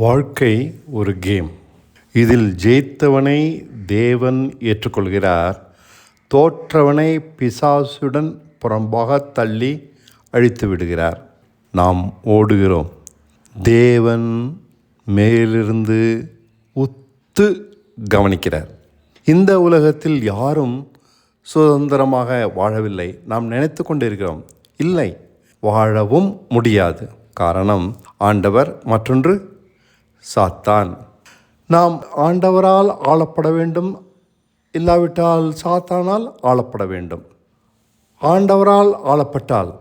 வாழ்க்கை ஒரு கேம். இதில் ஜெயித்தவனை தேவன் ஏற்றுக்கொள்கிறார். தோற்றவனை பிசாசுடன் புறம்பாக தள்ளி அழித்து விடுகிறார். நாம் ஓடுகிறோம். தேவன் மேலிருந்து உத்து கவனிக்கிறார். இந்த உலகத்தில் யாரும் சுதந்திரமாக வாழவில்லை. நாம் நினைத்து கொண்டிருக்கிறோம். இல்லை வாழவும் முடியாது. காரணம் ஆண்டவர் மற்றொன்று சாத்தான். நாம் ஆண்டவரால் ஆளப்பட வேண்டும். இல்லாவிட்டால் சாத்தானால் ஆளப்பட வேண்டும். ஆண்டவரால் ஆளப்பட்டால்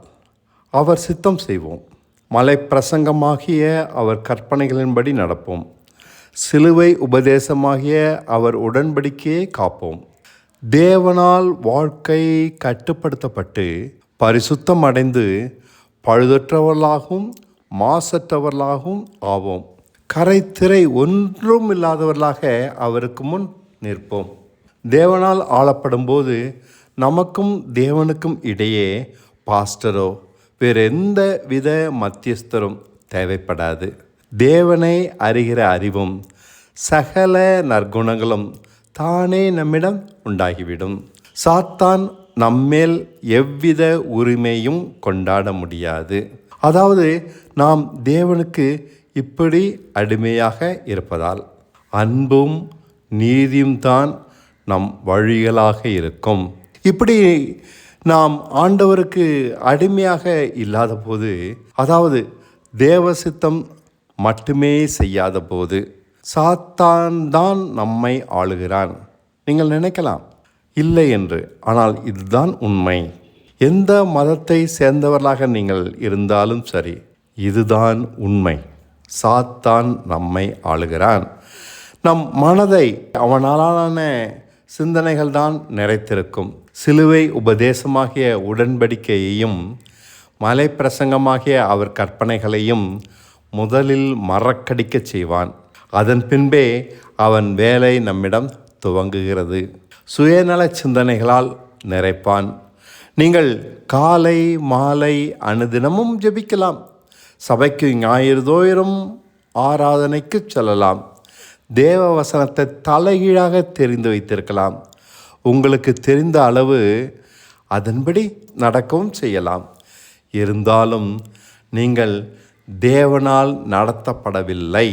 அவர் சித்தம் செய்வோம். மலை பிரசங்கமாகிய அவர் கற்பனைகளின்படி நடப்போம். சிலுவை உபதேசமாகிய அவர் உடன்படிக்கையை காப்போம். தேவனால் வாழ்க்கை கட்டுப்படுத்தப்பட்டு பரிசுத்தம் அடைந்து பழுதற்றவர்களாகவும் மாசற்றவர்களாகவும் ஆவோம். கரைத்திரை ஒன்றும் இல்லாதவர்களாக அவருக்கு முன் நிற்போம். தேவனால் ஆளப்படும்போது நமக்கும் தேவனுக்கும் இடையே பாஸ்டரோ வேறு எந்த வித மத்தியஸ்தரும் தேவைப்படாது. தேவனை அறிகிற அறிவும் சகல நற்குணங்களும் தானே நம்மிடம் உண்டாகிவிடும். சாத்தான் நம்மேல் எவ்வித உரிமையும் கொண்டாட முடியாது. அதாவது நாம் தேவனுக்கு இப்படி அடிமையாக இருப்பதால் அன்பும் நீதியும் தான் நம் வழிகளாக இருக்கும். இப்படி நாம் ஆண்டவருக்கு அடிமையாக இல்லாத போது அதாவது தேவ சித்தம் மட்டுமே செய்யாத போது சாத்தான் தான் நம்மை ஆளுகிறான். நீங்கள் நினைக்கலாம் இல்லை என்று. ஆனால் இதுதான் உண்மை. எந்த மதத்தை சேர்ந்தவர்களாக நீங்கள் இருந்தாலும் சரி இதுதான் உண்மை. சாத்தான் நம்மை ஆளுகிறான். நம் மனதை அவனாலான சிந்தனைகள் தான் நிறைத்திருக்கும். சிலுவை உபதேசமாகிய உடன்படிக்கையையும் மலை பிரசங்கமாகிய அவர் கற்பனைகளையும் முதலில் மறக்கடிக்கச் செய்வான். அதன் பின்பே அவன் வேலை நம்மிடம் துவங்குகிறது. சுயநல சிந்தனைகளால் நிறைப்பான். நீங்கள் காலை மாலை அனுதினமும் ஜெபிக்கலாம். சபைக்கு ஞாயிறு தோறும் ஆராதனைக்கு செல்லலாம். தேவ வசனத்தை தலைகீழாக தெரிந்து வைத்திருக்கலாம். உங்களுக்கு தெரிந்த அளவு அதன்படி நடக்கவும் செய்யலாம். இருந்தாலும் நீங்கள் தேவனால் நடத்தப்படவில்லை.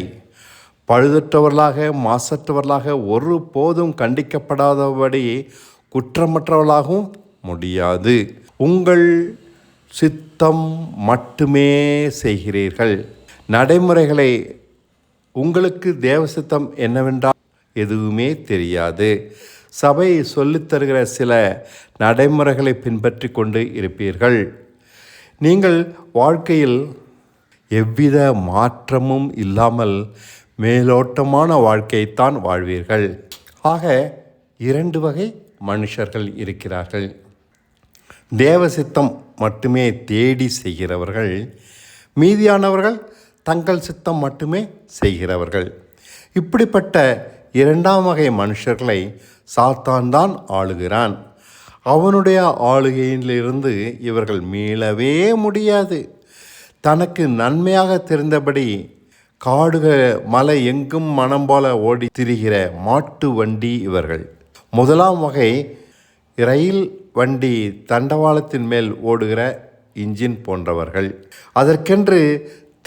பழுதற்றவர்களாக மாசற்றவர்களாக ஒரு போதும் கண்டிக்கப்படாதபடி குற்றமற்றவர்களாகவும் முடியாது. உங்கள் சித்தம் மட்டுமே செய்கிறீர்கள். நடைமுறைகளை உங்களுக்கு தேவ சித்தம் என்னவென்றால் எதுவுமே தெரியாது. சபை சொல்லித்தருகிற சில நடைமுறைகளை பின்பற்றி கொண்டு இருப்பீர்கள். நீங்கள் வாழ்க்கையில் எவ்வித மாற்றமும் இல்லாமல் மேலோட்டமான வாழ்க்கையைத்தான் வாழ்வீர்கள். ஆக இரண்டு வகை மனுஷர்கள் இருக்கிறார்கள். தேவசித்தம் மட்டுமே தேடி செய்கிறவர்கள் மீதியானவர்கள் தங்கள் சித்தம் மட்டுமே செய்கிறவர்கள். இப்படிப்பட்ட இரண்டாம் வகை மனுஷர்களை சாத்தான் தான் ஆளுகிறான். அவனுடைய ஆளுகையிலிருந்து இவர்கள் மீளவே முடியாது. தனக்கு நன்மையாக தெரிந்தபடி காடுகள் மலை எங்கும் மனம் போல ஓடி திரிகிற மாட்டு வண்டி இவர்கள். முதலாம் வகை ரயில் வண்டி தண்டவாளத்தின் மேல் ஓடுகிற இன்ஜின் போன்றவர்கள். அதற்கென்று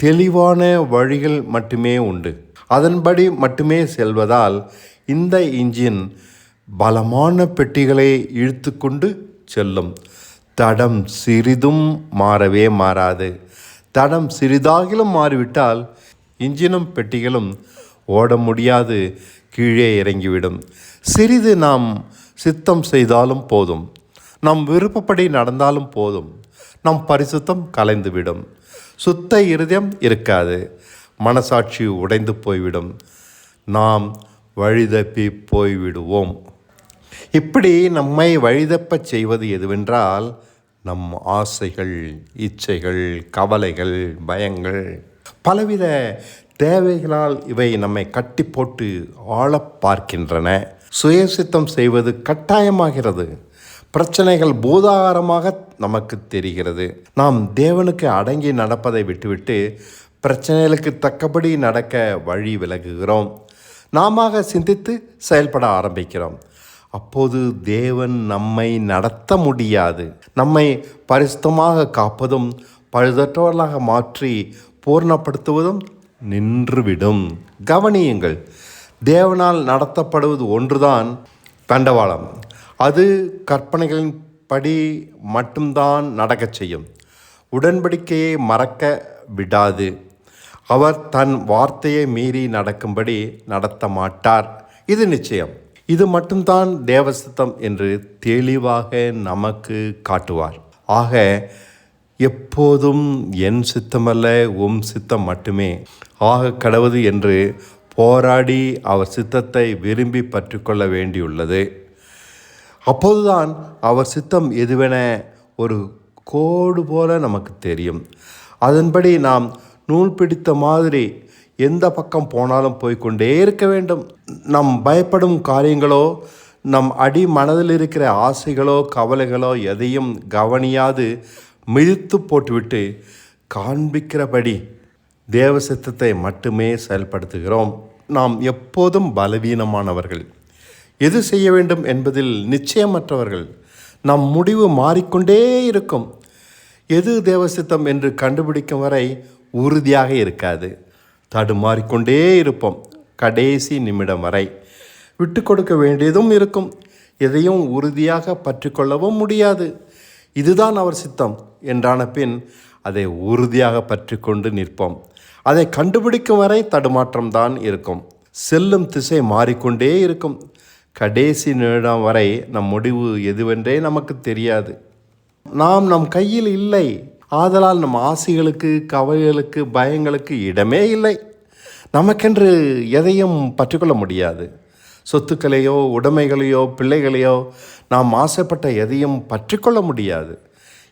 தெளிவான வழிகள் மட்டுமே உண்டு. அதன்படி மட்டுமே செல்வதால் இந்த இன்ஜின் பலமான பெட்டிகளை இழுத்து கொண்டு செல்லும். தடம் சிறிதும் மாறவே மாறாது. தடம் சிறிதாகிலும் மாறிவிட்டால் இன்ஜினும் பெட்டிகளும் ஓட முடியாது கீழே இறங்கிவிடும். சிறிது நாம் சித்தம் செய்தாலும் போதும். நம் விருப்பப்படி நடந்தாலும் போதும். நம் பரிசுத்தம் கலைந்துவிடும். சுத்த இருதயம் இருக்காது. மனசாட்சி உடைந்து போய்விடும். நாம் வழிதப்பி போய்விடுவோம். இப்படி நம்மை வழிதப்ப செய்வது எதுவென்றால் நம் ஆசைகள் இச்சைகள் கவலைகள் பயங்கள் பலவித தேவைகளால் இவை நம்மை கட்டி போட்டு ஆளப் பார்க்கின்றன. சுயசித்தம் செய்வது கட்டாயமாகிறது. பிரச்சனைகள் பூதாகாரமாக நமக்கு தெரிகிறது. நாம் தேவனுக்கு அடங்கி நடப்பதை விட்டுவிட்டு பிரச்சனைகளுக்கு தக்கபடி நடக்க வழி விலகுகிறோம். நாம சிந்தித்து செயல்பட ஆரம்பிக்கிறோம். அப்போது தேவன் நம்மை நடத்த முடியாது. நம்மை பரிசுத்தமாக காப்பதும் பழுதற்றவர்களாக மாற்றி பூர்ணப்படுத்துவதும் நின்றுவிடும். கவனியுங்கள் தேவனால் நடத்தப்படுவது ஒன்றுதான். தண்டவாளம். அது கற்பனைகளின் படி மட்டும்தான் நடக்கச் செய்யும். உடன்படிக்கையை மறக்க விடாது. அவர் தன் வார்த்தையை மீறி நடக்கும்படி நடத்த மாட்டார். இது நிச்சயம். இது மட்டும்தான் தேவசித்தம் என்று தெளிவாக நமக்கு காட்டுவார். ஆக எப்போதும் என் சித்தமல்ல உம் சித்தம் மட்டுமே. ஆக கடவுது என்று போராடி அவர் சித்தத்தை விரும்பி பற்றிக்கொள்ள வேண்டியுள்ளது. அப்போதுதான் அவர் சித்தம் எதுவென ஒரு கோடு போல நமக்கு தெரியும். அதன்படி நாம் நூல் பிடித்த மாதிரி எந்த பக்கம் போனாலும் போய்க்கொண்டே இருக்க வேண்டும். நம் பயப்படும் காரியங்களோ நம் அடி மனதில் இருக்கிற ஆசைகளோ கவலைகளோ எதையும் கவனியாது மிதித்து போட்டுவிட்டு காண்பிக்கிறபடி தேவ சித்தத்தை மட்டுமே செயல்படுத்துகிறோம். நாம் எப்போதும் பலவீனமானவர்கள். எது செய்ய வேண்டும் என்பதில் நிச்சயமற்றவர்கள் நம் முடிவு மாறிக்கொண்டே இருக்கும். எது தேவசித்தம் என்று கண்டுபிடிக்கும் வரை உறுதியாக இருக்காது. தடுமாறிக்கொண்டே இருப்போம் கடைசி நிமிடம் வரை. விட்டு கொடுக்க வேண்டியதும் இருக்கும். எதையும் உறுதியாக பற்றிக்கொள்ளவும் முடியாது. இதுதான் அவர் சித்தம் என்றான பின் அதை உறுதியாக பற்றி கொண்டு நிற்போம். அதை கண்டுபிடிக்கும் வரை தடுமாற்றம் தான் இருக்கும். செல்லும் திசை மாறிக்கொண்டே இருக்கும். கடைசி நிமிடம் வரை நம் முடிவு எதுவென்றே நமக்கு தெரியாது. நாம் நம் கையில் இல்லை. ஆதலால் நம் ஆசைகளுக்கு கவலைகளுக்கு பயங்களுக்கு இடமே இல்லை. நமக்கென்று எதையும் பற்றிக்கொள்ள முடியாது. சொத்துக்களையோ உடைமைகளையோ பிள்ளைகளையோ நாம் ஆசைப்பட்ட எதையும் பற்றிக்கொள்ள முடியாது.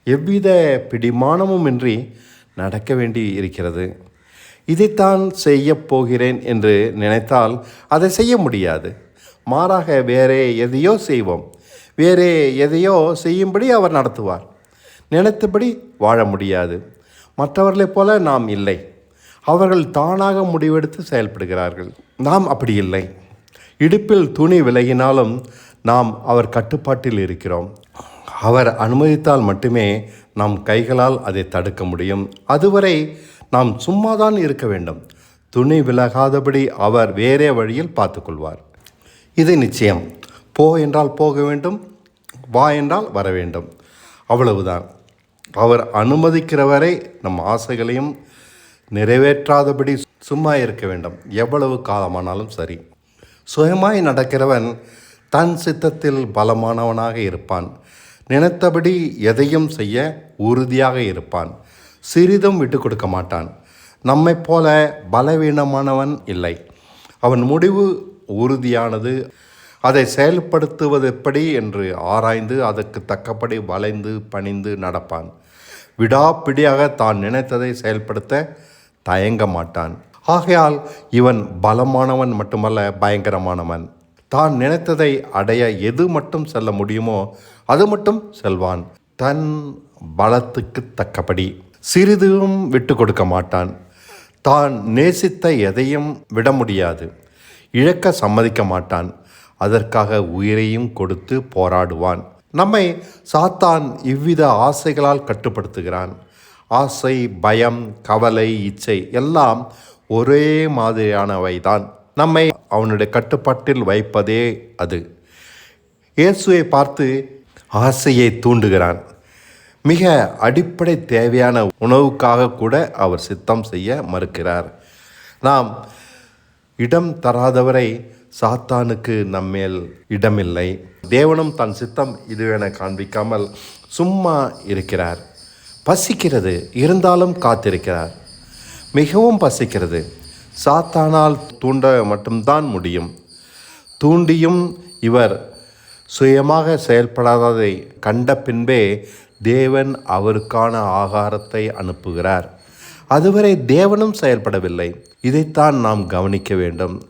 எவ்வித பிடிமானமும் இன்றி நடக்க வேண்டி இருக்கிறது. இதைத்தான் செய்யப் போகிறேன் என்று நினைத்தால் அதை செய்ய முடியாது. மாறாக வேறே எதையோ செய்வோம். வேறே எதையோ செய்யும்படி அவர் நடத்துவார். நினைத்தபடி வாழ முடியாது. மற்றவர்களைப் போல நாம் இல்லை. அவர்கள் தானாக முடிவெடுத்து செயல்படுகிறார்கள். நாம் அப்படி இல்லை. இடுப்பில் துணி விலகினாலும் நாம் அவர் கட்டுப்பாட்டில் இருக்கிறோம். அவர் அனுமதித்தால் மட்டுமே நம் கைகளால் அதை தடுக்க முடியும். அதுவரை நாம் சும்மாதான் இருக்க வேண்டும். துணி விலகாதபடி அவர் வேறே வழியில் பார்த்துக்கொள்வார் இது நிச்சயம். போ என்றால் போக வேண்டும் வா என்றால் வர வேண்டும். அவ்வளவுதான். அவர் அனுமதிக்கிறவரை நம் ஆசைகளையும் நிறைவேற்றாதபடி சும்மா இருக்க வேண்டும். எவ்வளவு காலமானாலும் சரி. சுயமாய் நடக்கிறவன் தன் சித்தத்தில் பலமானவனாக இருப்பான். நினைத்தபடி எதையும் செய்ய உறுதியாக இருப்பான். சிறிதும் விட்டு கொடுக்க மாட்டான். நம்மைப் போல பலவீனமானவன் இல்லை. அவன் முடிவு உறுதியானது. அதை செயல்படுத்துவது எப்படி என்று ஆராய்ந்து அதற்கு தக்கபடி வளைந்து பணிந்து நடப்பான். விடாப்பிடியாக தான் நினைத்ததை செயல்படுத்த தயங்க மாட்டான். ஆகையால் இவன் பலமானவன் மட்டுமல்ல பயங்கரமானவன். தான் நினைத்ததை அடைய எது மட்டும் செல்ல முடியுமோ அது மட்டும் செல்வான். தன் பலத்துக்கு தக்கபடி. சிறிதும் விட்டு கொடுக்க மாட்டான். தான் நேசித்த எதையும் விட முடியாது. இழக்க சம்மதிக்க மாட்டான். அதற்காக உயிரையும் கொடுத்து போராடுவான். நம்மை சாத்தான் இவ்வித ஆசைகளால் கட்டுப்படுத்துகிறான். ஆசை பயம் கவலை இச்சை எல்லாம் ஒரே மாதிரியானவைதான். நம்மை அவனுடைய கட்டுப்பாட்டில் வைப்பதே அது. இயேசுவை பார்த்து ஆசையை தூண்டுகிறான். மிக அடிப்படை தேவையான உணவுக்காக கூட அவர் சித்தம் செய்ய மறுக்கிறார். நாம் இடம் தராதவரை சாத்தானுக்கு நம்மேல் இடமில்லை. தேவனும் தன் சித்தம் இதுவென காண்பிக்காமல் சும்மா இருக்கிறார். பசிக்கிறது இருந்தாலும் காத்திருக்கிறார். மிகவும் பசிக்கிறது. சாத்தானால் தூண்ட மட்டும்தான் முடியும். தூண்டியும் இவர் சுயமாக செயல்படாததை கண்ட பின்பே தேவன் அவருக்கான ஆகாரத்தை அனுப்புகிறார். அதுவரை தேவனும் செயல்படவில்லை. இதைத்தான் நாம் கவனிக்க வேண்டும்.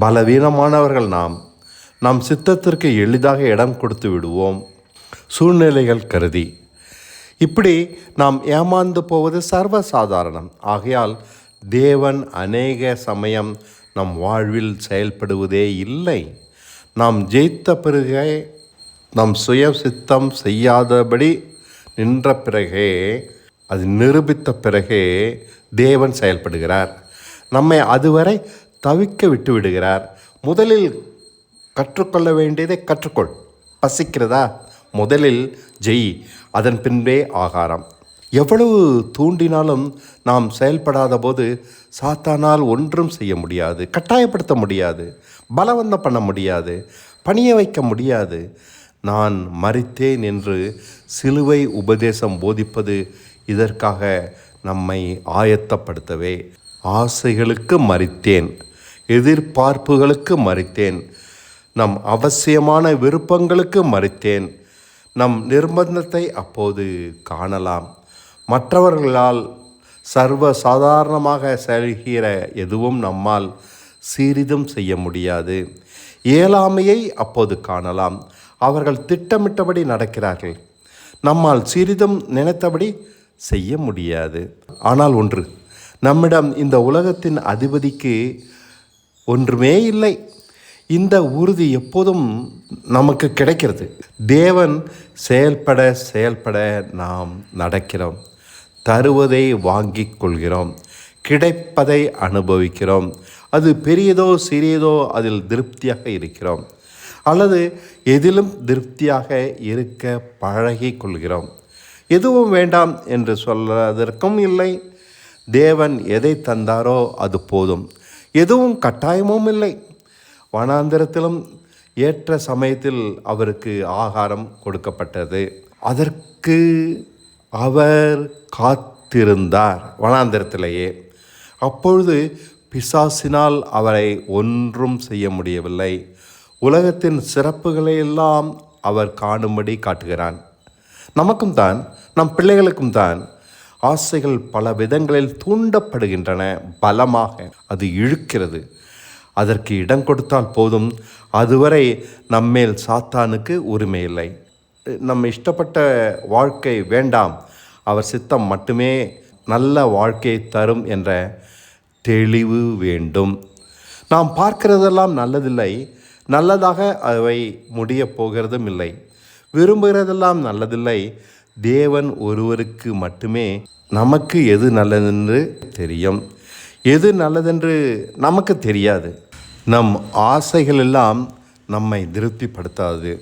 பலவீனமானவர்கள் நாம். நம் சித்தத்திற்கு எளிதாக இடம் கொடுத்து விடுவோம். சூழ்நிலைகள் கருதி. இப்படி நாம் ஏமாந்து போவது சர்வசாதாரணம். ஆகையால் தேவன் அநேக சமயம் நம் வாழ்வில் செயல்படுவதே இல்லை. நாம் ஜெயித்த பிறகே நம் சுய சித்தம் செய்யாதபடி நின்ற பிறகே அது நிரூபித்த பிறகே தேவன் செயல்படுகிறார். நம்மை அதுவரை தவிக்க விட்டு விடுகிறார். முதலில் கற்றுக்கொள்ள வேண்டியதை கற்றுக்கொள். பசிக்கிறதா? முதலில் ஜெய். அதன் பின்பே ஆகாரம். எவ்வளவு தூண்டினாலும் நாம் செயல்படாத போது சாத்தானால் ஒன்றும் செய்ய முடியாது. கட்டாயப்படுத்த முடியாது. பலவந்தம் பண்ண முடியாது. பணிய வைக்க முடியாது. நான் மறித்தேன் என்று சிலுவை உபதேசம் போதிப்பது இதற்காக நம்மை ஆயத்தப்படுத்தவே. ஆசைகளுக்கு மறித்தேன் எதிர்பார்ப்புகளுக்கு மறித்தேன் நம் அவசியமான விருப்பங்களுக்கு மறித்தேன் நம் நிர்பந்தத்தை அப்போது காணலாம். மற்றவர்களால் சர்வ சாதாரணமாக செல்கிற எதுவும் நம்மால் சிறிதும் செய்ய முடியாது. இயலாமையை அப்போது காணலாம். அவர்கள் திட்டமிட்டபடி நடக்கிறார்கள். நம்மால் சிறிதும் நினைத்தபடி செய்ய முடியாது. ஆனால் ஒன்று நம்மிடம் இந்த உலகத்தின் அதிபதிக்கு ஒன்றுமே இல்லை. இந்த உறுதி எப்போதும் நமக்கு கிடைக்கிறது. தேவன் செயல்பட செயல்பட நாம் நடக்கிறோம். தருவதை வாங்கிக் கொள்கிறோம். கிடைப்பதை அனுபவிக்கிறோம். அது பெரியதோ சிறியதோ அதில் திருப்தியாக இருக்கிறோம். அல்லது எதிலும் திருப்தியாக இருக்க பழகி கொள்கிறோம். எதுவும் வேண்டாம் என்று சொல்வதற்கும் இல்லை. தேவன் எதை தந்தாரோ அது போதும். எதுவும் கட்டாயமும் இல்லை. வனாந்திரத்திலும் ஏற்ற சமயத்தில் அவருக்கு ஆகாரம் கொடுக்கப்பட்டது. அதற்கு அவர் காத்திருந்தார் வனாந்திரத்திலேயே. அப்பொழுது பிசாசினால் அவரை ஒன்றும் செய்ய முடியவில்லை. உலகத்தின் சிறப்புகளை எல்லாம் அவர் காணும்படி காட்டுகிறான். நமக்கும் தான் நம் பிள்ளைகளுக்கும் தான் ஆசைகள் பல விதங்களில் தூண்டப்படுகின்றன. பலமாக அது இழுக்கிறது. அதற்கு இடம் கொடுத்தால் போதும். அதுவரை நம்மேல் சாத்தானுக்கு உரிமை இல்லை. நம்ம இஷ்டப்பட்ட வாழ்க்கை வேண்டாம். அவர் சித்தம் மட்டுமே நல்ல வாழ்க்கையை தரும் என்ற தெளிவு வேண்டும். நாம் பார்க்கிறதெல்லாம் நல்லதில்லை. நல்லதாக அவை முடியப் போகிறதும் இல்லை. விரும்புகிறதெல்லாம் நல்லதில்லை. தேவன் ஒருவருக்கு மட்டுமே நமக்கு எது நல்லதென்று தெரியும். எது நல்லதென்று நமக்கு தெரியாது. நம் ஆசைகள் எல்லாம் நம்மை திருப்திப்படுத்தாது.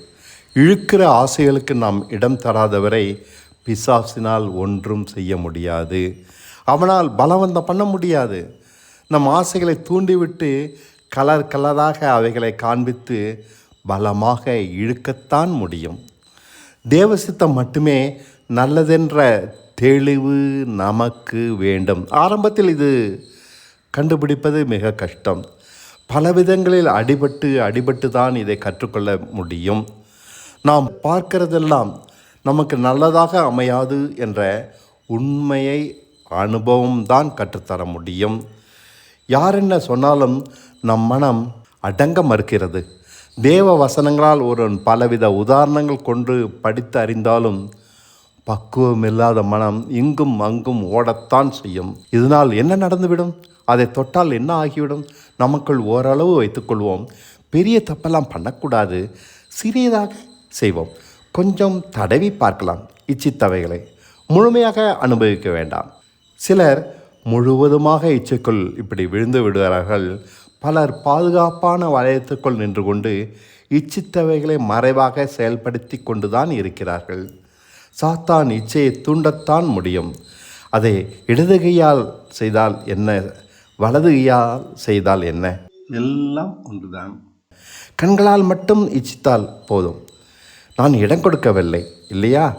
இழுக்கிற ஆசைகளுக்கு நாம் இடம் தராதவரை பிசாசினால் ஒன்றும் செய்ய முடியாது. அவனால் பலவந்தம் பண்ண முடியாது. நம் ஆசைகளை தூண்டிவிட்டு கலர் கலராக அவைகளை காண்பித்து பலமாக இழுக்கத்தான் முடியும். தேவசித்தம் மட்டுமே நல்லதென்ற தெளிவு நமக்கு வேண்டும். ஆரம்பத்தில் இது கண்டுபிடிப்பது மிக கஷ்டம். பல விதங்களில் அடிபட்டு அடிபட்டு தான் இதை கற்றுக்கொள்ள முடியும். நாம் பார்க்கிறதெல்லாம் நமக்கு நல்லதாக அமையாது என்ற உண்மையை அனுபவம் தான் கற்றுத்தர முடியும். யார் என்ன சொன்னாலும் நம் மனம் அடங்க மறுக்கிறது. தேவ வசனங்களால் ஒரு பலவித உதாரணங்கள் கொண்டு படித்து அறிந்தாலும் பக்குவம் இல்லாத மனம் இங்கும் அங்கும் ஓடத்தான் செய்யும். இதனால் என்ன நடந்துவிடும்? அதை தொட்டால் என்ன ஆகிவிடும்? நமக்குள் ஓரளவு வைத்துக்கொள்வோம். பெரிய தப்பெல்லாம் பண்ணக்கூடாது. சிறியதாக செய்வோம். கொஞ்சம் தடவி பார்க்கலாம் இச்சித்தவைகளை. முழுமையாக அனுபவிக்க வேண்டாம். சிலர் முழுவதுமாக இச்சைக்குள் இப்படி விழுந்து விடுகிறார்கள். பலர் பாதுகாப்பான வளையத்துக்குள் நின்று கொண்டு இச்சித்தவைகளை மறைவாக செயல்படுத்தி கொண்டுதான் இருக்கிறார்கள். சாத்தான் இச்சையை தூண்டத்தான் முடியும். அதை இடது கையால் செய்தால் என்ன? வலது கையால் செய்தால் என்ன? எல்லாம் ஒன்றுதான். கண்களால் மட்டும் இச்சித்தால் போதும். நான் இடம் கொடுக்கவில்லை இல்லையா?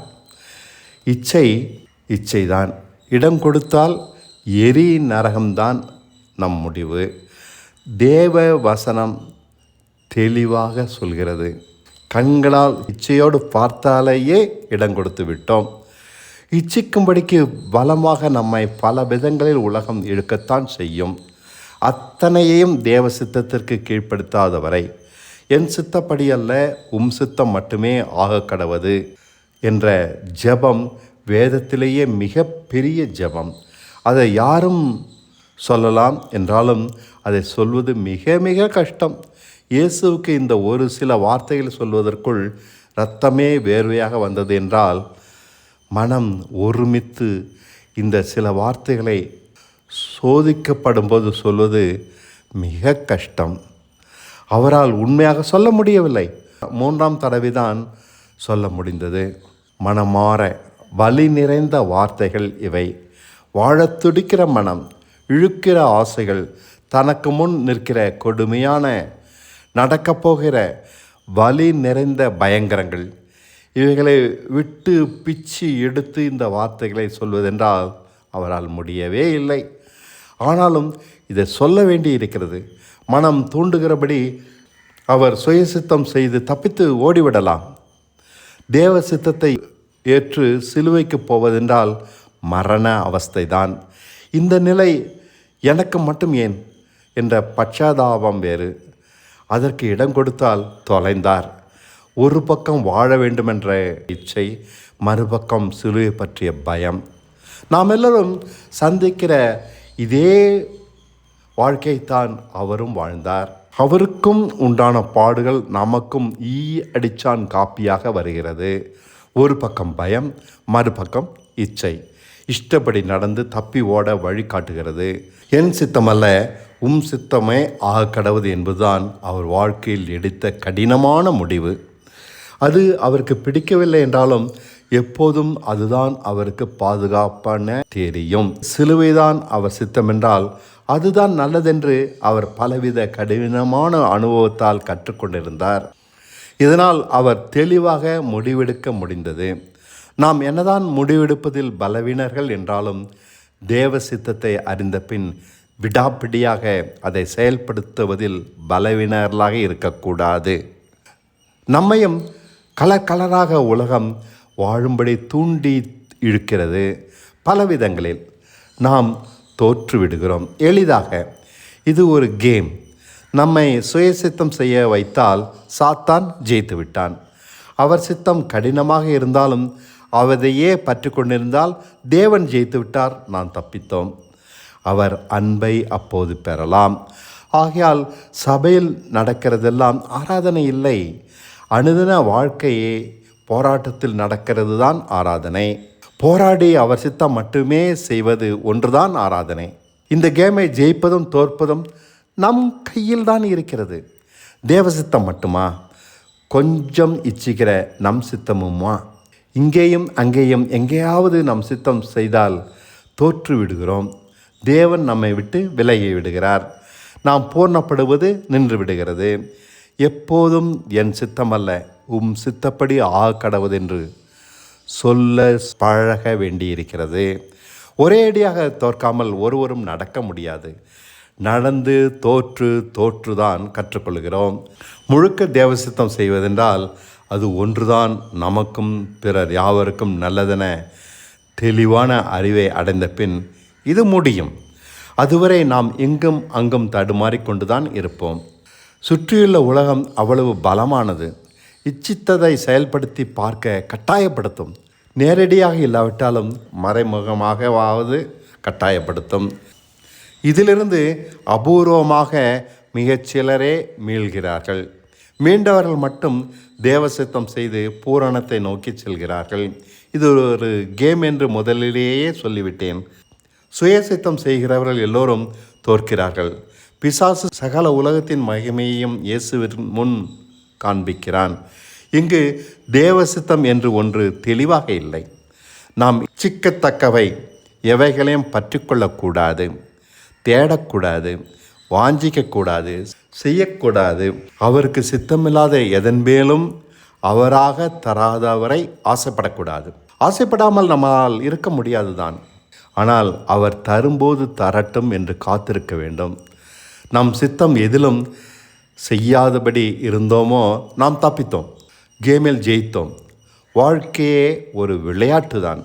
இச்சை இச்சைதான். இடம் கொடுத்தால் எரி நரகம்தான் நம் முடிவு. தேவ வசனம் தெளிவாக சொல்கிறது. கண்களால் இச்சையோடு பார்த்தாலேயே இடம் கொடுத்து விட்டோம். இச்சிக்கும்படிக்கு பலமாக நம்மை பல விதங்களில் உலகம் இழுக்கத்தான் செய்யும். அத்தனையையும் தேவ சித்தத்திற்கு கீழ்ப்படுத்தாதவரை என் சித்தப்படி அல்ல உம் சித்தம் மட்டுமே ஆக கடவது என்ற ஜெபம் வேதத்திலேயே மிக பெரிய ஜெபம். அதை யாரும் சொல்லலாம் என்றாலும் அதை சொல்வது மிக மிக கஷ்டம். இயேசுவுக்கு இந்த ஒரு சில வார்த்தைகள் சொல்வதற்குள் இரத்தமே வேர்வையாக வந்தது என்றால் மனம் ஒருமித்து இந்த சில வார்த்தைகளை சோதிக்கப்படும்போது சொல்வது மிக கஷ்டம். அவரால் உண்மையாக சொல்ல முடியவில்லை. மூன்றாம் தடவை தான் சொல்ல முடிந்தது. மனமாற வலி நிறைந்த வார்த்தைகள் இவை. வாழத் துடிக்கிற மனம் இழுக்கிற ஆசைகள் தனக்கு முன் நிற்கிற கொடுமையான நடக்கப் போகிற வலி நிறைந்த பயங்கரங்கள். இவைகளை விட்டு பிச்சு எடுத்து இந்த வார்த்தைகளை சொல்வதென்றால் அவரால் முடியவே இல்லை. ஆனாலும் இதை சொல்ல வேண்டி இருக்கிறது. மனம் தூண்டுகிறபடி அவர் சுயசித்தம் செய்து தப்பித்து ஓடிவிடலாம். தேவ சித்தத்தை ஏற்று சிலுவைக்கு போவதென்றால் மரண அவஸ்தைதான். இந்த நிலை எனக்கு மட்டும் ஏன்? என்ற பச்சாதாபம் வேறு. அதற்கு இடம் கொடுத்தால் தொலைந்தார். ஒரு பக்கம் வாழ வேண்டுமென்ற இச்சை மறுபக்கம் சிலுவை பற்றிய பயம். நாம் எல்லோரும் சந்திக்கிற இதே வாழ்க்கைத்தான் அவரும் வாழ்ந்தார். அவருக்கும் உண்டான பாடுகள் நமக்கும் ஈ அடிச்சான் காப்பியாக வருகிறது. ஒரு பக்கம் பயம் மறுபக்கம் இச்சை. இஷ்டப்படி நடந்து தப்பி ஓட வழி காட்டுகிறது. என் சித்தமல்ல உம் சித்தமே ஆக கடவுது என்பதுதான் அவர் வாழ்க்கையில் எடுத்த கடினமான முடிவு. அது அவருக்கு பிடிக்கவில்லை என்றாலும் எப்போதும் அதுதான் அவருக்கு பாதுகாப்பான தெரியும். சிலுவைதான் அவர் சித்தமென்றால் அதுதான் நல்லதென்று அவர் பலவித கடினமான அனுபவத்தால் கற்றுக்கொண்டிருந்தார். இதனால் அவர் தெளிவாக முடிவெடுக்க முடிந்தது. நாம் என்னதான் முடிவெடுப்பதில் பலவீனர்கள் என்றாலும் தேவ சித்தத்தை அறிந்த பின் விடாப்பிடியாக அதை செயல்படுத்துவதில் பலவீனர்களாக இருக்கக்கூடாது. நம்மையும் கலர் கலராக உலகம் வாழும்படி தூண்டி இழுக்கிறது. பல விதங்களில் நாம் தோற்றுவிடுகிறோம். எளிதாக இது ஒரு கேம். நம்மை சுயசித்தம் செய்ய வைத்தால் சாத்தான் ஜெயித்து விட்டான் அவர் சித்தம் கடினமாக இருந்தாலும் அவதையே பற்றி கொண்டிருந்தால் தேவன் ஜெயித்து விட்டார் நான் தப்பித்தோம். அவர் அன்பை அப்போது பெறலாம். ஆகையால் சபையில் நடக்கிறதெல்லாம் ஆராதனை இல்லை. அனுதின வாழ்க்கையே போராட்டத்தில் நடக்கிறது தான் ஆராதனை. போராடி அவர் சித்தம் மட்டுமே செய்வது ஒன்றுதான் ஆராதனை. இந்த கேமை ஜெயிப்பதும் தோற்பதும் நம் கையில் தான் இருக்கிறது. தேவ சித்தம் மட்டுமா? கொஞ்சம் இச்சிக்கிற நம் சித்தமுமா? இங்கேயும் அங்கேயும் எங்கேயாவது நம் சித்தம் செய்தால் தோற்று விடுகிறோம். தேவன் நம்மை விட்டு விலகி விடுகிறார். நாம் பூர்ணப்படுவது நின்று விடுகிறது. எப்போதும் என் சித்தம் அல்ல உம் சித்தப்படி ஆ கடவுதென்று சொல்ல பழக வேண்டியிருக்கிறது. ஒரேடியாக தோற்காமல் ஒருவரும் நடக்க முடியாது. நடந்து தோற்று தோற்றுதான் கற்றுக்கொள்கிறோம். முழுக்க தேவசித்தம் செய்வதென்றால் அது ஒன்றுதான் நமக்கும் பிறர் யாவருக்கும் நல்லதென தெளிவான அறிவை அடைந்த பின் இது முடியும். அதுவரை நாம் எங்கும் அங்கும் தடுமாறிக்கொண்டுதான் இருப்போம். சுற்றியுள்ள உலகம் அவ்வளவு பலமானது. இச்சித்ததை செயல்படுத்தி பார்க்க கட்டாயப்படுத்தும். நேரடியாக இல்லாவிட்டாலும் மறைமுகமாகவாவது கட்டாயப்படுத்தும். இதிலிருந்து அபூர்வமாக மிகச் சிலரே மீள்கிறார்கள். மீண்டவர்கள் மட்டும் தேவசித்தம் செய்து பூரணத்தை நோக்கி செல்கிறார்கள். இது ஒரு கேம் என்று முதலிலேயே சொல்லிவிட்டேன். சுயசித்தம் செய்கிறவர்கள் எல்லோரும் தோற்கிறார்கள். பிசாசு சகல உலகத்தின் மகிமையையும் இயேசுவின் முன் காண்பிக்கிறான். இங்கு தேவசித்தம் என்று ஒன்று தெளிவாக இல்லை. நாம் இச்சிக்கத்தக்கவை எவைகளையும் பற்றிக்கொள்ளக்கூடாது தேடக்கூடாது வாஞ்சிக்கக்கூடாது செய்யக்கூடாது. அவருக்கு சித்தமில்லாத எதன் மேலும் அவராக தராதவரை ஆசைப்படக்கூடாது. ஆசைப்படாமல் நம்மால் இருக்க முடியாது தான் ஆனால் அவர் தரும்போது தரட்டும் என்று காத்திருக்க வேண்டும். நம் சித்தம் எதிலும் செய்யாதபடி இருந்தோமோ நாம் தப்பித்தோம். கேமில் ஜெயித்தோம். வாழ்க்கையே ஒரு விளையாட்டு தான்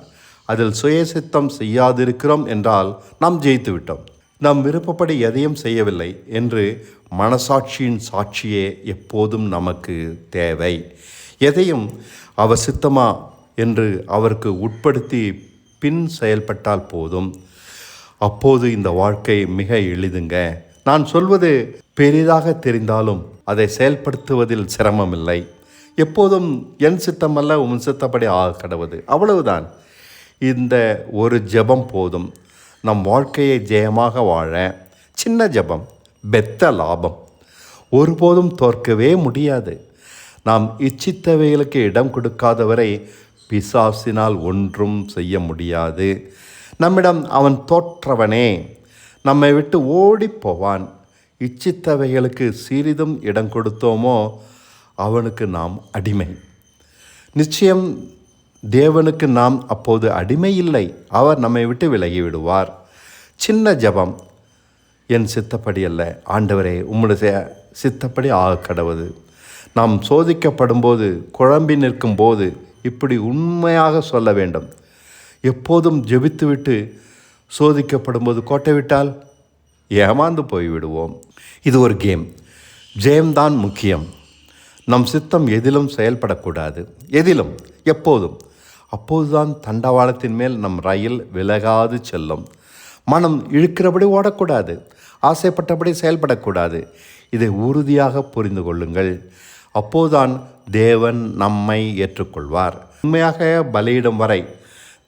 அதில் சுயசித்தம் செய்யாதிருக்கிறோம் என்றால் நாம் ஜெயித்து விட்டோம் நாம் விருப்பப்படி எதையும் செய்யவில்லை என்று மனசாட்சியின் சாட்சியே எப்போதும் நமக்கு தேவை. எதையும் அவர் சித்தமா என்று அவருக்கு உட்படுத்தி பின் செயல்பட்டால் போதும். அப்போது இந்த வாழ்க்கை மிக எளிதுங்க. நான் சொல்வது பெரிதாக தெரிந்தாலும் அதை செயல்படுத்துவதில் சிரமமில்லை. எப்போதும் என் சித்தமல்ல உன் சித்தப்படி ஆக கடவுது. அவ்வளவுதான். இந்த ஒரு ஜெபம் போதும். நம் வாழ்க்கையை ஜெயமாக வாழ சின்ன ஜெபம் பெத்த லாபம். ஒருபோதும் தோற்கவே முடியாது. நாம் இச்சித்தவைகளுக்கு இடம் கொடுக்காதவரை பிசாசினால் ஒன்றும் செய்ய முடியாது. நம்மிடம் அவன் தோற்றவனே. நம்மை விட்டு ஓடிப் போவான். இச்சித்தவைகளுக்கு சிறிதும் இடம் கொடுத்தோமோ அவனுக்கு நாம் அடிமை. நிச்சயம் தேவனுக்கு நாம் அப்போது அடிமை இல்லை அவர் நம்மை விட்டு விலகி விடுவார் சின்ன ஜெபம் என் சித்தப்படி அல்ல. ஆண்டவரே உம்முடைய சித்தப்படி ஆக கடவுது. நாம் சோதிக்கப்படும்போது குழம்பி நிற்கும் போது இப்படி உண்மையாக சொல்ல வேண்டும். எப்போதும் ஜெபித்துவிட்டு சோதிக்கப்படும்போது கோட்டை விட்டால் ஏமாந்து போய்விடுவோம். இது ஒரு கேம். ஜெயம்தான் முக்கியம். நம் சித்தம் எதிலும் செயல்படக்கூடாது. எதிலும் எப்போதும். அப்போதுதான் தண்டவாளத்தின் மேல் நம் ரயில் விலகாது செல்லும். மனம் இழுக்கிறபடி ஓடக்கூடாது. ஆசைப்பட்டபடி செயல்படக்கூடாது. இதை உறுதியாக புரிந்து கொள்ளுங்கள். அப்போதுதான் தேவன் நம்மை ஏற்றுக்கொள்வார். உண்மையாக பலியிடும் வரை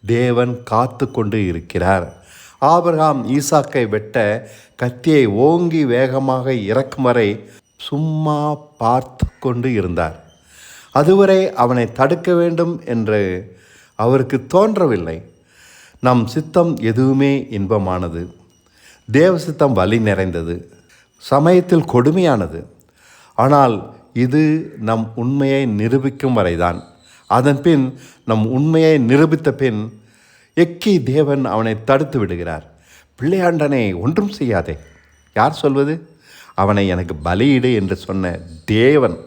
தேவன் காத்து கொண்டு இருக்கிறார். ஆபிரகாம் ஈசாக்கை வெட்ட கத்தியை ஓங்கி வேகமாக இறக்கும் வரை சும்மா பார்த்து கொண்டு இருந்தார். அதுவரை அவனை தடுக்க வேண்டும் என்று அவருக்கு தோன்றவில்லை. நம் சித்தம் எதுவுமே இன்பமானது. தேவ சித்தம் வலி நிறைந்தது. சமயத்தில் கொடுமையானது. ஆனால் இது நம் உண்மையை நிரூபிக்கும் வரைதான். அதன் பின் நம் உண்மையை நிரூபித்த பின் எக்கி தேவன் அவனை தடுத்து விடுகிறார். பிள்ளையாண்டனை ஒன்றும் செய்யாதே. யார் சொல்வது? அவனை எனக்கு பலியிடு என்று சொன்ன தேவன்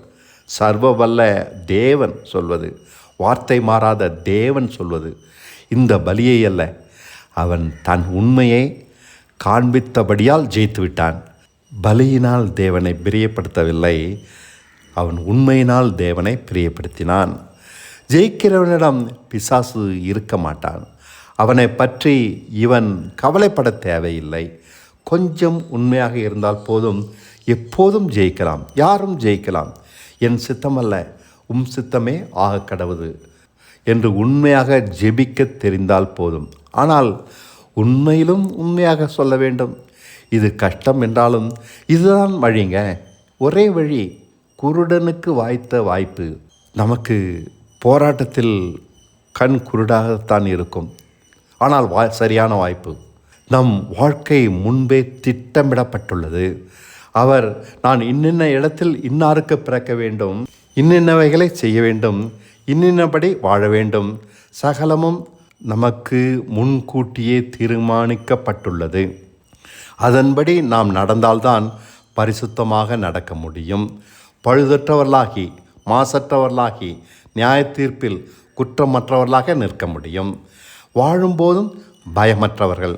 சர்வவல்ல தேவன் சொல்வது. வார்த்தை மாறாத தேவன் சொல்வது இந்த பலியை அல்ல. அவன் தன் உண்மையை காண்பித்தபடியால் ஜெயித்து விட்டான். பலியினால் தேவனை பிரியப்படுத்தவில்லை. அவன் உண்மையினால் தேவனை பிரியப்படுத்தினான். ஜெயிக்கிறவனிடம் பிசாசு இருக்க மாட்டான். அவனை பற்றி இவன் கவலைப்பட தேவையில்லை. கொஞ்சம் உண்மையாக இருந்தால் போதும். எப்போதும் ஜெயிக்கலாம். யாரும் ஜெயிக்கலாம். என் சித்தமல்ல. உம் சித்தமே ஆக கடவுது என்று உண்மையாக ஜெபிக்க தெரிந்தால் போதும். ஆனால் உண்மையிலும் உண்மையாக சொல்ல வேண்டும். இது கஷ்டம் என்றாலும் இதுதான் வழிங்க. ஒரே வழி குருடனுக்கு வாய்த்த வாய்ப்பு. நமக்கு போராட்டத்தில் கண் குருடாகத்தான் இருக்கும். ஆனால் வா சரியான வாய்ப்பு. நம் வாழ்க்கை முன்பே திட்டமிடப்பட்டுள்ளது. அவர் நான் இன்னின்ன இடத்தில் இன்னாருக்கு பிறக்க வேண்டும்? இன்னின்னவைகளை செய்ய வேண்டும் இன்னின்னபடி வாழ வேண்டும். சகலமும் நமக்கு முன்கூட்டியே தீர்மானிக்கப்பட்டுள்ளது. அதன்படி நாம் நடந்தால்தான் பரிசுத்தமாக நடக்க முடியும். பழுதற்றவர்களாகி மாசற்றவர்களாகி நியாய தீர்ப்பில் குற்றமற்றவர்களாக நிற்க முடியும். வாழும்போதும் பயமற்றவர்கள்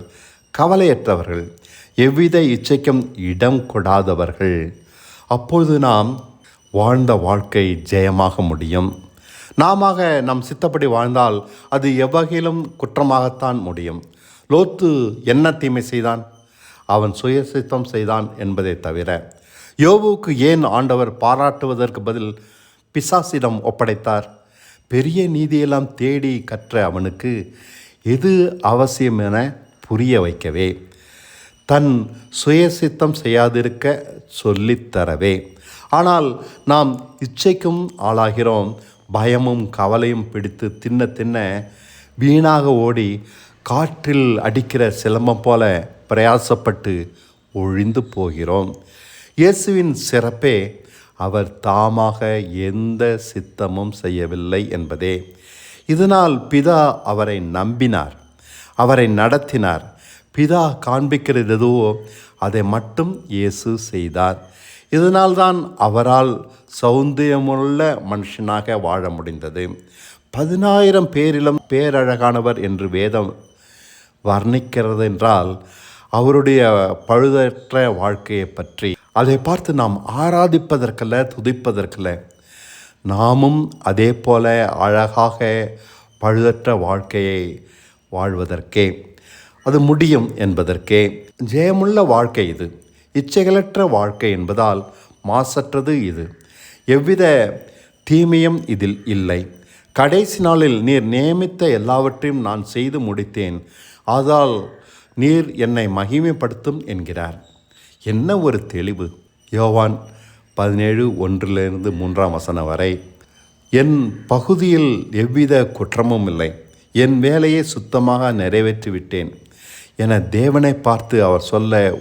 கவலையற்றவர்கள் எவ்வித இச்சைக்கும் இடம் கொடாதவர்கள். அப்பொழுது நாம் வாழ்ந்த வாழ்க்கை ஜெயமாக முடியும். நாம நம் சித்தப்படி வாழ்ந்தால் அது எவ்வகையிலும் குற்றமாகத்தான் முடியும். லோத்து என்ன தீமை செய்தான்? அவன் சுயசித்தம் செய்தான் என்பதை தவிர யோபுவுக்கு ஏன் ஆண்டவர் பாராட்டுவதற்கு பதில் பிசாசிடம் ஒப்படைத்தார்? பெரிய நீதியெல்லாம் தேடி கற்ற அவனுக்கு எது அவசியம் என புரிய வைக்கவே தன் சுயசித்தம் செய்யாதிருக்க சொல்லித்தரவே ஆனால் நாம் இச்சைக்கும் ஆளாகிறோம் பயமும் கவலையும் பிடித்து தின்ன தின்ன வீணாக ஓடி காற்றில் அடிக்கிற சிலம்பம் போல பிரயாசப்பட்டு ஒழிந்து போகிறோம். இயேசுவின் சிறப்பே அவர் தாமாக எந்த சித்தமும் செய்யவில்லை என்பதே. இதனால் பிதா அவரை நம்பினார் அவரை நடத்தினார். பிதா காண்பிக்கிறது எதுவோ அதை மட்டும் இயேசு செய்தார். இதனால்தான் அவரால் சௌந்தரியமுள்ள மனுஷனாக வாழ முடிந்தது. பதினாயிரம் பேரிலும் பேரழகானவர் என்று வேதம் வர்ணிக்கிறது என்றால் அவருடைய பழுதற்ற வாழ்க்கையை பற்றி அதை பார்த்து நாம் ஆராதிப்பதற்கல்ல துதிப்பதற்கல்ல நாமும் அதே போல அழகாக பழுதற்ற வாழ்க்கையை வாழ்வதற்கே அது முடியும் என்பதற்கே ஜெயமுள்ள வாழ்க்கை இது. இச்சைகளற்ற வாழ்க்கை என்பதால் மாசற்றது இது. எவ்வித தீமையும் இதில் இல்லை. கடைசி நாளில் நீர் நியமித்த எல்லாவற்றையும் நான் செய்து முடித்தேன். ஆதால் நீர் என்னை மகிமைப்படுத்தும் என்கிறார். என்ன ஒரு தெளிவு. யோவான் பதினேழு ஒன்றிலிருந்து மூன்றாம் வசனம் வரை என் பகுதியில் எவ்வித குற்றமும் இல்லை. என் வேலையை சுத்தமாக நிறைவேற்றிவிட்டேன். என தேவனை பார்த்து அவர் சொல்ல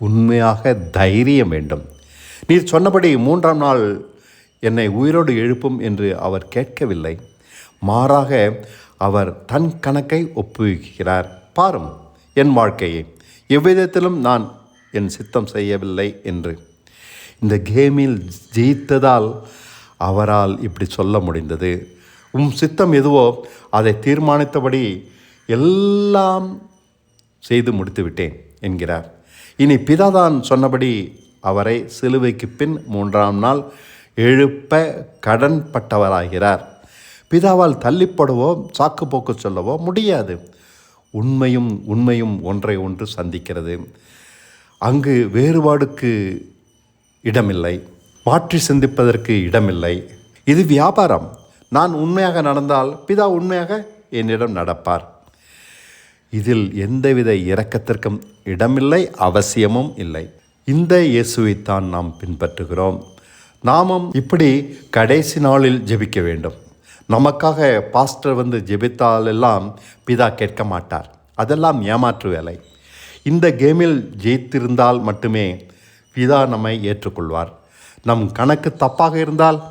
உண்மையாக தைரியம் வேண்டும். நீர் சொன்னபடி மூன்றாம் நாள் என்னை உயிரோடு எழுப்பும் என்று அவர் கேட்கவில்லை. மாறாக அவர் தன் கணக்கை ஒப்புவிக்கிறார். பாரும் என் வாழ்க்கையை. எவ்விதத்திலும் நான் என் சித்தம் செய்யவில்லை என்று. இந்த கேமில் ஜெயித்ததால் அவரால் இப்படி சொல்ல முடிந்தது. உம் சித்தம் எதுவோ அதை தீர்மானித்தபடி எல்லாம் செய்து முடித்துவிட்டேன் என்கிறார். இனி பிதாதான் சொன்னபடி அவரை சிலுவைக்கு பின் மூன்றாம் நாள் எழுப்ப கடன்பட்டவராகிறார். பிதாவால் தள்ளிப்படவோ சாக்கு போக்கு சொல்லவோ முடியாது. உண்மையும் உண்மையும் ஒன்றை ஒன்று சந்திக்கிறது. அங்கு வேறுபாடுக்கு இடமில்லை. மாற்றி சிந்திப்பதற்கு இடமில்லை. இது வியாபாரம். நான் உண்மையாக நடந்தால் பிதா உண்மையாக என்னிடம் நடப்பார். இதில் எந்தவித இரக்கத்திற்கும் இடமில்லை அவசியமும் இல்லை. இந்த இயேசுவைத்தான் நாம் பின்பற்றுகிறோம். நாமும் இப்படி கடைசி நாளில் ஜெபிக்க வேண்டும். நமக்காக பாஸ்டர் வந்து ஜெபித்தாலெல்லாம் பிதா கேட்க மாட்டார். அதெல்லாம் ஏமாற்று வேலை. இந்த கேமில் ஜெயித்திருந்தால் மட்டுமே பிதா நம்மை ஏற்றுக்கொள்வார். நம் கணக்கு தப்பாக இருந்தால்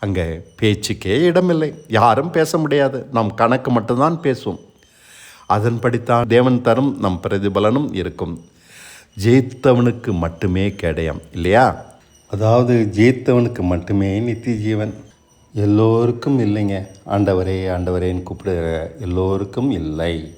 அங்கே பேச்சுக்கே இடமில்லை. யாரும் பேச முடியாது. நம் கணக்கு மட்டும்தான் பேசும். அதன்படித்தான் தேவன் தரும் நம் பிரதிபலனும் இருக்கும். ஜெயித்தவனுக்கு மட்டுமே கிடையம் இல்லையா? அதாவது ஜெயித்தவனுக்கு மட்டுமே நித்திய ஜீவன். எல்லோருக்கும் இல்லைங்க. ஆண்டவரே ஆண்டவரேன்னு கூப்பிடுற எல்லோருக்கும் இல்லை.